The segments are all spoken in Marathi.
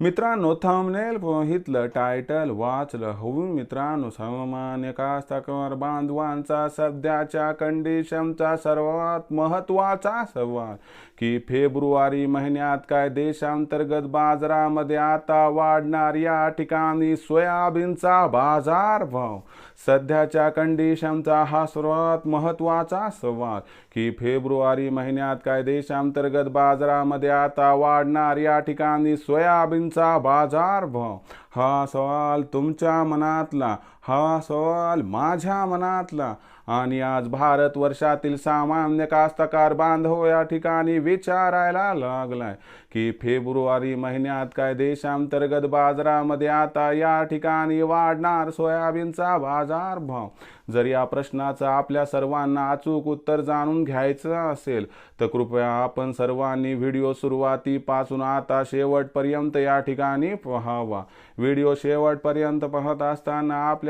मित्रांनो थंबनेल बघितलं टायटल वाचलं होऊन मित्रांनो सामान्य कास्तकार बांधवांचा सध्याच्या कंडिशनचा सर्वात महत्त्वाचा संवाद की फेब्रुवारी महिन्यात काय देशांतर्गत बाजारामध्ये आता वाढणार या ठिकाणी सोयाबीनचा बाजार भाव सध्याच्या कंडिशनचा हा सर्वात महत्त्वाचा संवाद की फेब्रुवारी महिन्यात काय देशांतर्गत बाजारामध्ये आता वाढणार या ठिकाणी सोयाबीन बाजार बाजारभाव हा सवाल तुमच्या मनातला. हा सवाल माझ्या मनातला. आणि आज भारत वर्षातील सामान्य कास्तकार बांधव या ठिकाणी विचारायला लागलाय की फेब्रुवारी महिन्यात काय देशांतर्गत बाजारामध्ये आता या ठिकाणी वाढणार सोयाबीनचा बाजार भाव जर या प्रश्नाचं आपल्या सर्वांना अचूक उत्तर जाणून घ्यायचं असेल तर कृपया आपण सर्वांनी व्हिडिओ सुरुवातीपासून आता शेवटपर्यंत या ठिकाणी पहावा. व्हिडिओ शेवटपर्यंत पाहत असताना आपल्या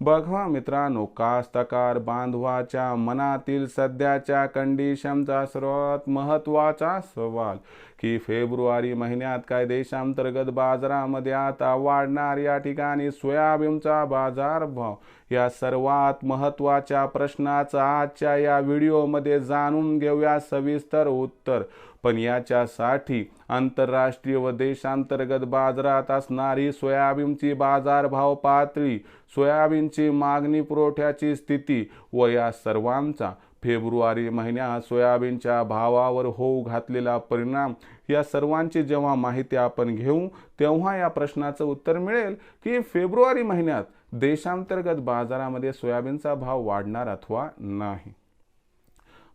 बघवा मित्रांनो कास्तकार बांधवाच्या मनातील सध्याच्या कंडिशनचा सर्वात महत्त्वाचा सवाल की फेब्रुवारी महिन्यात काय देशांतर्गत बाजारामध्ये आता वाढणार या ठिकाणी सोयाबीनचा बाजार भाव? या सर्वात महत्त्वाच्या प्रश्नाचा आजच्या या व्हिडिओमध्ये जाणून घेऊया सविस्तर उत्तर. पण याच्यासाठी आंतरराष्ट्रीय व देशांतर्गत बाजारात असणारी सोयाबीनची बाजारभाव पातळी सोयाबीनची मागणी पुरवठ्याची स्थिती व या सर्वांचा फेब्रुवारी महिन्यात सोयाबीनच्या भावावर होऊ घातलेला परिणाम या सर्वांची जेव्हा माहिती आपण घेऊ तेव्हा या प्रश्नाचं उत्तर मिळेल की फेब्रुवारी महिन्यात देशांतर्गत बाजारामध्ये सोयाबीनचा भाव वाढणार अथवा नाही.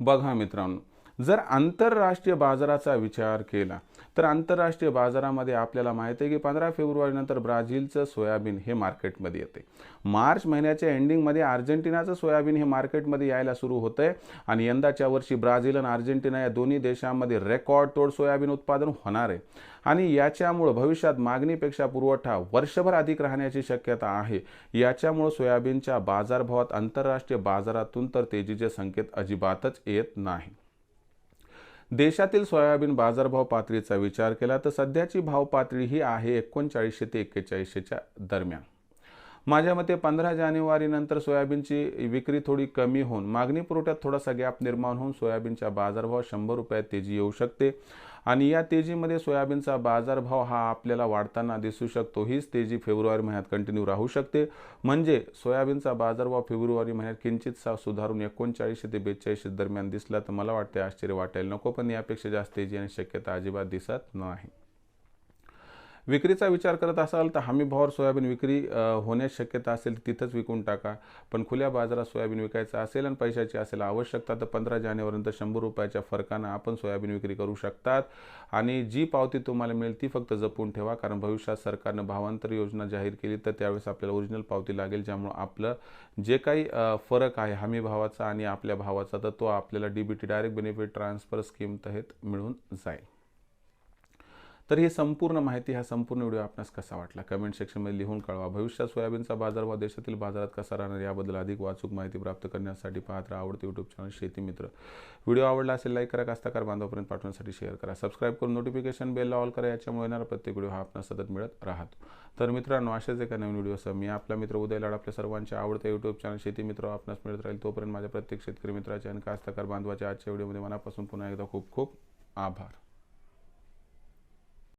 बघा मित्रांनो जर आंतरराष्ट्रीय बाजाराचा विचार केला तर आंतरराष्ट्रीय बाजारामध्ये आपल्याला माहिती आहे की पंधरा फेब्रुवारीनंतर ब्राझीलचं सोयाबीन हे मार्केटमध्ये येते. मार्च महिन्याच्या एंडिंगमध्ये अर्जेंटिनाचं सोयाबीन हे मार्केटमध्ये यायला सुरू होतं आहे आणि यंदाच्या वर्षी ब्राझील आणि अर्जेंटिना या दोन्ही देशांमध्ये रेकॉर्ड तोड सोयाबीन उत्पादन होणार आहे. आणि याच्यामुळं भविष्यात मागणीपेक्षा पुरवठा वर्षभर अधिक राहण्याची शक्यता आहे. याच्यामुळं सोयाबीनच्या बाजारभावात आंतरराष्ट्रीय बाजारातून तर तेजीचे संकेत अजिबातच येत नाही. देशातील सोयाबीन बाजारभाव पातळीचा विचार केला तर सध्याची भाव पातळी ही आहे एकोणचाळीसशे ते एक्केचाळीसशेच्या दरम्यान. माझ्या मते पंधरा जानेवारीनंतर सोयाबीनची विक्री थोडी कमी होऊन मागणी पुरवठ्यात थोडासा गॅप निर्माण होऊन सोयाबीनच्या बाजारभाव शंभर रुपयात तेजी येऊ शकते. आणि या तेजीमध्ये सोयाबीनचा बाजारभाव हा आपल्याला वाढताना दिसू शकतो. हीच तेजी फेब्रुवारी महिन्यात कंटिन्यू राहू शकते. म्हणजे सोयाबीनचा बाजारभाव फेब्रुवारी महिन्यात किंचितसा सुधारून एकोणचाळीसशे ते बेचाळीसशे दरम्यान दिसला तर मला वाटते आश्चर्य वाटेल नको पण यापेक्षा जास्त तेजी आणि शक्यता अजिबात दिसत नाही. विक्रीचा विचार करत असाल तर हमी भावावर सोयाबीन विक्री होण्यास शक्यता असेल तिथंच विकून टाका. पण खुल्या बाजारात सोयाबीन विकायचं असेल आणि पैशाची असेल आवश्यकता तर पंधरा जानेवारीनंतर शंभर रुपयाच्या फरकानं आपण सोयाबीन विक्री करू शकतात. आणि जी पावती तुम्हाला मिळेल ती फक्त जपून ठेवा कारण भविष्यात सरकारनं भावांतर योजना जाहीर केली तर त्यावेळेस आपल्याला ओरिजिनल पावती लागेल ज्यामुळं आपलं जे काही फरक आहे हमी भावाचा आणि आपल्या भावाचा तर तो आपल्याला D B T direct benefit transfer scheme तहत मिळून जाईल. तर ही संपूर्ण माहिती हा संपूर्ण व्हिडिओ आपणास कसा वाटला? कमेंट सेक्शनमध्ये लिहून कळवा. भविष्यात सोयाबीनचा बाजार व देशातील बाजारात कसा राहणार याबद्दल अधिक वाचूक माहिती प्राप्त करण्यासाठी पाहत राहा आवडते यूट्यूब चॅनल शेती मित्र. व्हिडिओ आवडला असेल लाईक करा कास्ताकार बांधवापर्यंत पाठवण्यासाठी शेअर करा. सबस्क्राईब करून नोटिफिकेशन बेलला ऑल करा याच्यामुळे येणारा प्रत्येक व्हिडिओ हा आपणास सतत मिळत राहतो. तर मित्रांनो अशाच एका नवीन व्हिडिओसह मी आपला मित्र उदय लाड आपल्या सर्वांच्या आवडत्या यूट्यूब चॅनल शेती मित्र आपणास मिळत राहील. तोपर्यंत माझ्या प्रत्येक शेतकरी मित्राचे आणि कास्ताकार बांधवाच्या आजच्या व्हिडिओमध्ये मनापासून पुन्हा एकदा खूप खूप आभार.